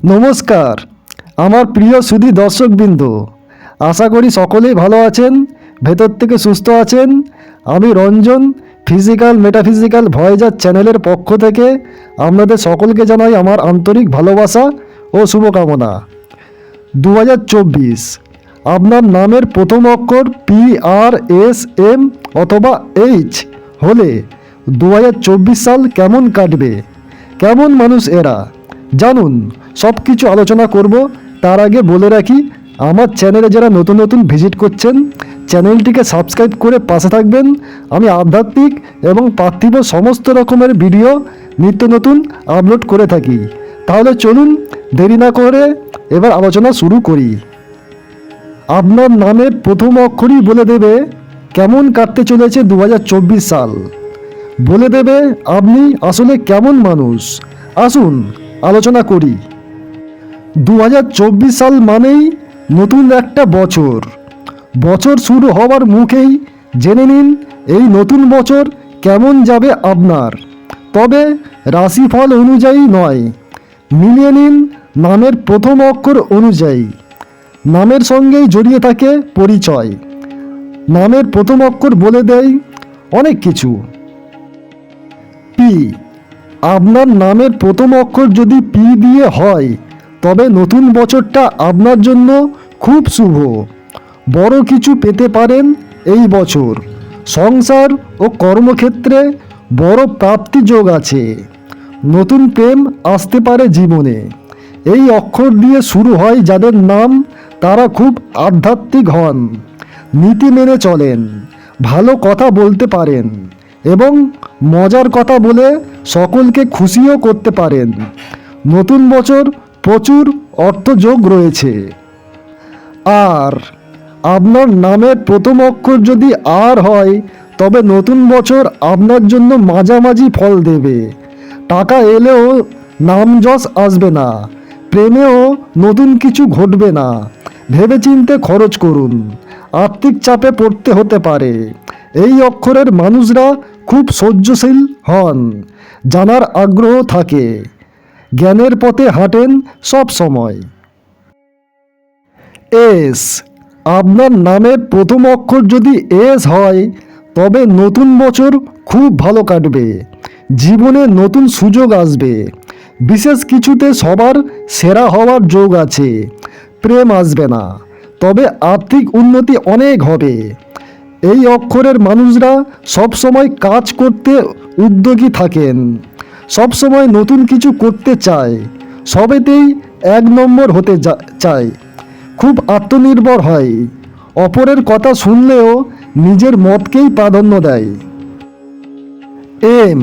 নমস্কার। আমার প্রিয় সুধী দর্শকবৃন্দ, আশা করি সকলেই ভালো আছেন, ভেতর থেকে সুস্থ আছেন। আমি রঞ্জন ফিজিক্যাল মেটাফিজিক্যাল ভয়েজার চ্যানেলের পক্ষ থেকে আপনাদের সকলকে জানাই আমার আন্তরিক ভালোবাসা ও শুভকামনা। দু হাজার চব্বিশ, আপনার নামের প্রথম অক্ষর পি আর এস এম অথবা এইচ হলে দু হাজার চব্বিশ সাল কেমন কাটবে? কেমন মানুষ এরা? জানুন সব কিছু আলোচনা করব। তার আগে বলে রাখি, আমার চ্যানেলে যারা নতুন নতুন ভিজিট করছেন, চ্যানেলটিকে সাবস্ক্রাইব করে পাশে থাকবেন। আমি আধ্যাত্মিক এবং পার্থিব সমস্ত রকমের ভিডিও নিত্য নতুন আপলোড করে থাকি। তাহলে চলুন, দেরি না করে এবার আলোচনা শুরু করি। আপনার নামের প্রথম অক্ষরই বলে দেবে, কেমন কাটতে চলেছে দু হাজার চব্বিশ সাল? বলে দেবে, আপনি আসলে কেমন মানুষ? আসুন আলোচনা করি। দু হাজার চব্বিশ সাল মানেই নতুন একটা বছর। বছর শুরু হওয়ার মুখেই জেনে নিন এই নতুন বছর কেমন যাবে আপনার। তবে রাশিফল অনুযায়ী নয়, মিলিয়ে নিন নামের প্রথম অক্ষর অনুযায়ী। নামের সঙ্গেই জড়িয়ে থাকে পরিচয়। নামের প্রথম অক্ষর বলে দেয় অনেক কিছু। পি আপনার নামের প্রথম অক্ষর যদি পি দিয়ে হয়, তবে নতুন বছরটা আপনার জন্য খুব শুভ। বড় কিছু পেতে পারেন এই বছর। সংসার ও কর্মক্ষেত্রে বড় প্রাপ্তি যোগ আছে। নতুন প্রেম আসতে পারে জীবনে। এই অক্ষর দিয়ে শুরু হয় যাদের নাম তারা খুব আধ্যাত্মিক হন। নীতি মেনে চলেন। ভালো কথা বলতে পারেন। এবং মজার কথা বলে সকলকে খুশিও করতে পারেন। নতুন বছর প্রচুর অর্থযোগ রয়েছে। আর আপনার নামের প্রথম অক্ষর যদি আর হয়, তবে নতুন বছর আপনার জন্য মাঝামাঝি ফল দেবে। টাকা এলেও নাম যশ আসবে না, প্রেমেও নতুন কিছু ঘটবে না। ভেবেচিন্তে খরচ করুন, আর্থিক চাপে পড়তে হতে পারে। এই অক্ষরের মানুষরা খুব সহ্যশীল হন, জানার আগ্রহ থাকে। জ্ঞানের পথে হাঁটেন সব সময়। এস, আপনার নামের প্রথম অক্ষর যদি এস হয়, তবে নতুন বছর খুব ভালো কাটবে। জীবনে নতুন সুযোগ আসবে। বিশেষ কিছুতে সবার সেরা হওয়ার যোগ আছে। প্রেম আসবে না, তবে আর্থিক উন্নতি অনেক হবে। এই অক্ষরের মানুষরা সব সময় কাজ করতে উদ্যোগী থাকেন, সব সময় নতুন কিছু করতে চায়, সবেতেই এক নম্বর হতে চায়। খুব আত্মনির্ভর হয়, অপরের কথা শুনলেও নিজের মতকেই প্রাধান্য দেয়। এম,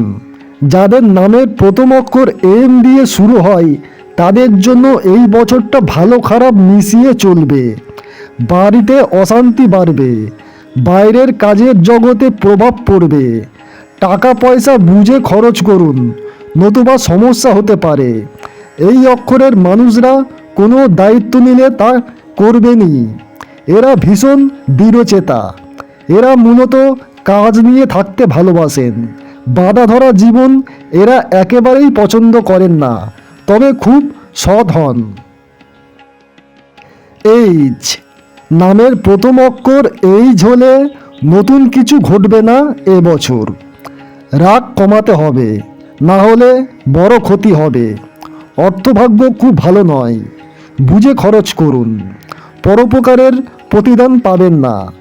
যাদের নামের প্রথম অক্ষর এম দিয়ে শুরু হয়, তাদের জন্য এই বছরটা ভালো খারাপ মিশিয়ে চলবে, বাড়িতে অশান্তি বাড়বে বাইরের কাজের জগতে প্রভাব পড়বে। টাকা পয়সা বুঝে খরচ করুন, নতুবা সমস্যা হতে পারে। এই অক্ষরের মানুষরা কোনো দায়িত্ব নিলে তা করবেনই। এরা ভীষণ দৃঢ়চেতা এরা মূলত কাজ নিয়ে থাকতে ভালোবাসেন। বাধা ধরা জীবন এরা একেবারেই পছন্দ করেন না, তবে খুব সৎ হন। এইচ নামের প্রথম অক্ষর এই ঝোলে নতুন কিছু ঘটবে না এবছর রাগ কমাতে হবে, না হলে বড় ক্ষতি হবে। অর্থভাগ্য খুব ভালো নয়, বুঝে খরচ করুন। পরোপকারের প্রতিদান পাবেন না।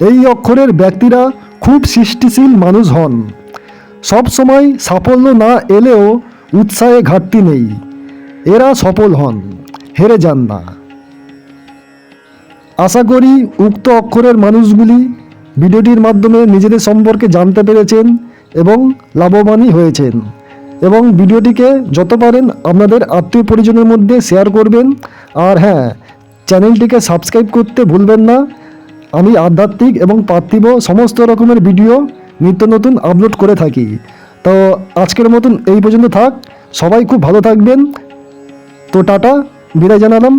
এই অক্ষরের ব্যক্তিরা খুব সৃষ্টিশীল মানুষ হন। সব সময় সাফল্য না এলেও উৎসাহে ঘাটতি নেই। এরা সফল হন, হেরে যান না। আশা করি উক্ত অক্ষরের মানুষগুলি ভিডিওটির মাধ্যমে নিজেদের সম্পর্কে জানতে পেরেছেন এবং লাভবানই হয়েছেন। এবং ভিডিওটিকে যত পারেন আপনাদের আত্মীয় পরিজনের মধ্যে শেয়ার করবেন। আর হ্যাঁ চ্যানেলটিকে সাবস্ক্রাইব করতে ভুলবেন না। আমি আধ্যাত্মিক এবং পার্থিব সমস্ত রকমের ভিডিও নিত্য নতুন আপলোড করে থাকি। তো আজকের মতন এই পর্যন্ত থাক। সবাই খুব ভালো থাকবেন। তো টাটা, বিদায় জানালাম।